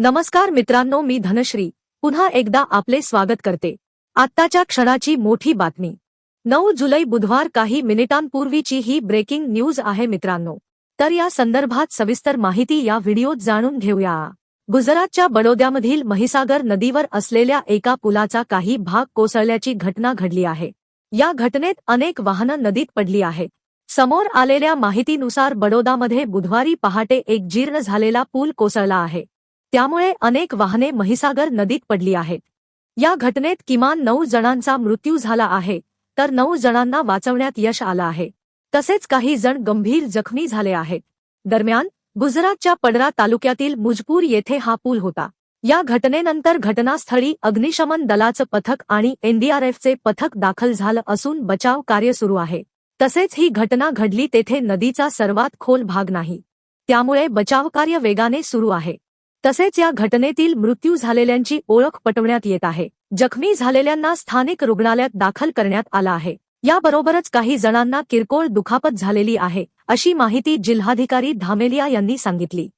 नमस्कार मित्रांनो मी धनश्री. पुन्हा एकदा आपले स्वागत करते. आत्ताच्या क्षणाची मोठी बातमी. नऊ जुलै बुधवार काही मिनिटांपूर्वीची ही ब्रेकिंग न्यूज आहे मित्रांनो. तर या संदर्भात सविस्तर माहिती या व्हिडिओत जाणून घेऊया. गुजरातच्या बडोद्यामधील महिसागर नदीवर असलेल्या एका पुलाचा काही भाग कोसळल्याची घटना घडली आहे. या घटनेत अनेक वाहनं नदीत पडली आहेत. समोर आलेल्या माहितीनुसार बडोदामध्ये बुधवारी पहाटे एक जीर्ण झालेला पूल कोसळला आहे. त्यामुळे अनेक वाहने महिसागर नदीत पडली आहेत. या घटनेत किमान नऊ जणांचा मृत्यू झाला आहे तर नऊ जणांना वाचवण्यात यश आलं आहे. तसेच काही जण गंभीर जखमी झाले आहेत. दरम्यान गुजरातच्या पडरा तालुक्यातील मुजपूर येथे हा पूल होता. या घटनेनंतर घटनास्थळी अग्निशमन दलाचं पथक आणि एनडीआरएफचे पथक दाखल झालं असून बचाव कार्य सुरू आहे. तसेच ही घटना घडली तेथे नदीचा सर्वात खोल भाग नाही. त्यामुळे बचावकार्य वेगाने सुरू आहे. तसेच या घटनेतील मृत्यू झालेल्यांची ओळख पटवण्यात येत आहे. जखमी झालेल्यांना स्थानिक रुग्णालयात दाखल करण्यात आला आहे. याबरोबरच काही जणांना किरकोळ दुखापत झालेली आहे अशी माहिती जिल्हाधिकारी धामेलिया यांनी सांगितली.